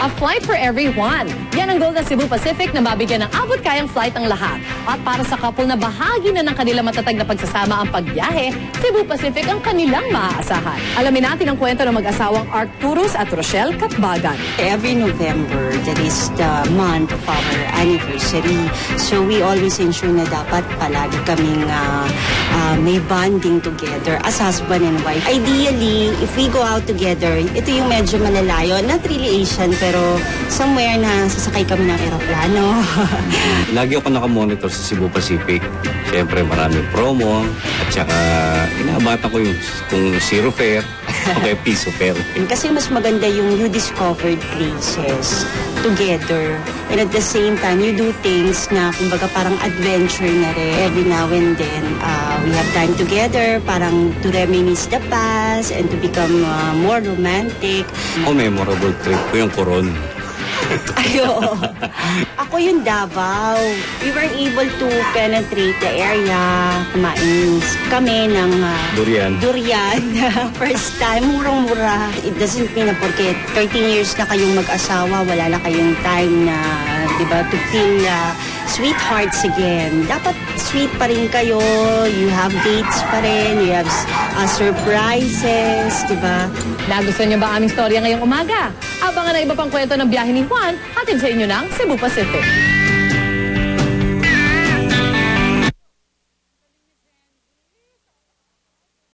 A flight for everyone. Yan ang goal ng Cebu Pacific na mabigyan ng abot kayang flight ang lahat. At para sa couple na bahagi na ng kanilang matatag na pagsasama ang pagbiyahe, Cebu Pacific ang kanilang maaasahan. Alamin natin ang kwento ng mag-asawang Arcturus at Rochelle Katbagan. Every November, that is the month of our anniversary. So we always ensure na dapat palagi kaming ah, ah, may bonding together as husband and wife. Ideally, if we go out together, ito yung medyo malalayo. Not really Asian, pero somewhere na sasakay kami ng aeroplano. Lagi ako nakamonitor sa Cebu Pacific. Siyempre maraming promo at saka inaabatan ko yung kung zero fare o kaya piso fare. Kasi mas maganda yung you discovered places together. And at the same time, you do things na kumbaga parang adventure na rin. Every now and then, uh, we have time together, parang to reminisce the past and to become uh, more romantic. Ako memorable trip ko yung Coron. Ayo. Ako yung Davao. We were able to penetrate the area. Kumain kami ng uh, Durian. durian. First time, murang-mura. It doesn't mean na porque 13 years na kayong mag-asawa, wala na kayong time na, di ba, to feel uh, sweethearts again. Dapat sweet pa rin kayo. You have dates pa rin. You have uh, surprises, di ba? Nagustuhan niyo ba aming storya ngayong umaga? Abangan ang iba pang kwento ng biyahe ni Juan, hatid sa inyo ng Cebu Pacific.